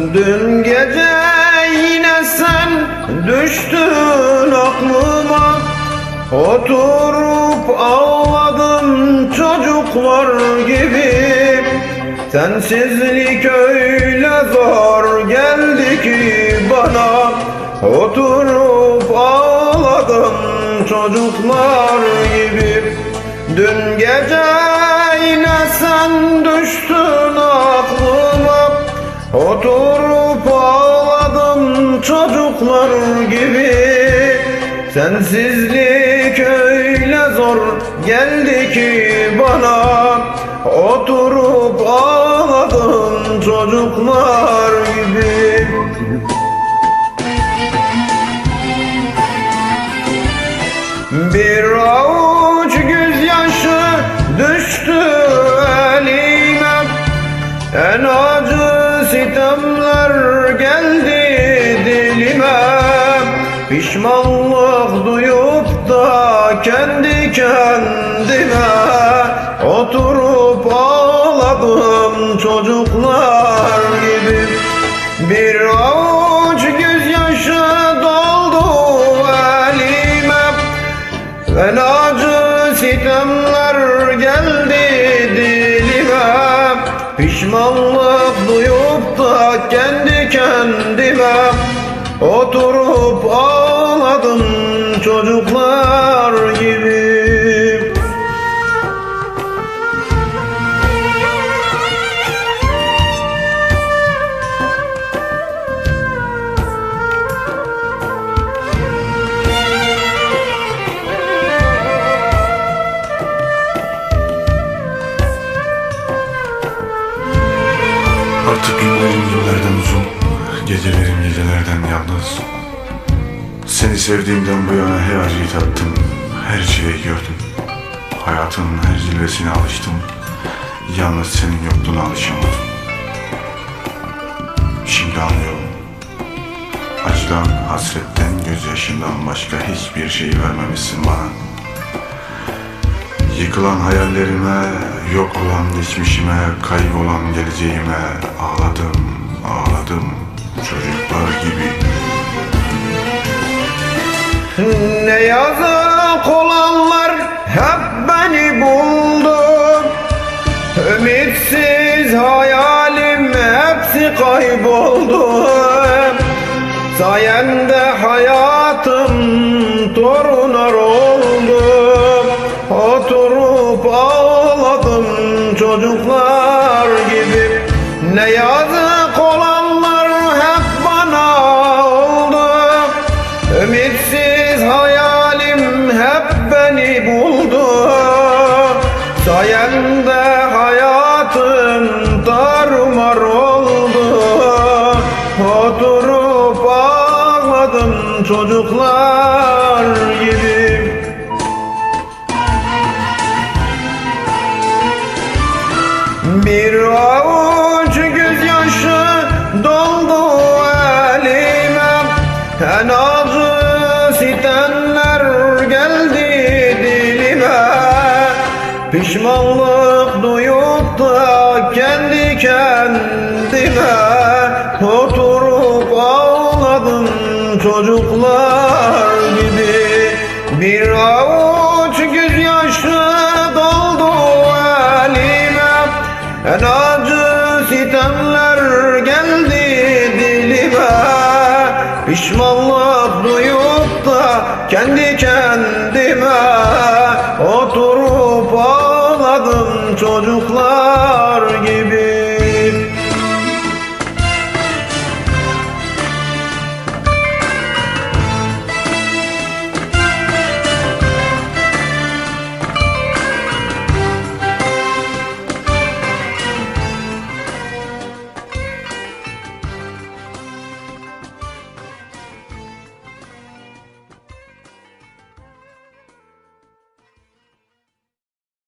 Dün gece yine sen düştün aklıma. Oturup ağladım çocuklar gibi. Sensizlik öyle zor geldi ki bana. Oturup ağladım çocuklar gibi. Dün gece yine sen çocuklar gibi. Sensizlik öyle zor geldi ki bana. Oturup ağladım çocuklar gibi. Bir avuç gözyaşı düştü elime. En acı sitemler Pişmanlık duyup da kendi kendime Oturup ağladım çocuklar gibi. Bir avuç gözyaşı doldu elime. En acı sitemler geldi dilime. Pişmanlık çocuklar gibi Artık günlerim yıllardan uzun, gecelerim gecelerden yalnız. Seni sevdiğimden bu yana her acıyı tattım, her şeyi gördüm. Hayatın her zilvesine alıştım, yalnız senin yokluğuna alışamadım. Şimdi anlıyorum. Acıdan, hasretten, gözyaşından başka hiçbir şey vermemişsin bana. Yıkılan hayallerime, yok olan geçmişime, kaybolan geleceğime ağladım, ağladım çocuklar gibi. Ne yazık olanlar hep beni buldu. Ümitsiz hayalim hepsi kayboldu. Sayende hayatım torunar oldu. Oturup ağladım çocuklar gibi. Ne yazık çocuklar gibi. Bir avuç gözyaşı doldu elime. En acı sitemler geldi dilime. Pişmanlık duyup da kendi kendime Bir avuç gözyaşı doldu elime. En acı sitemler geldi dilime. Pişmanlık duyup da kendi kendime Oturup ağladım çocuklar gibi.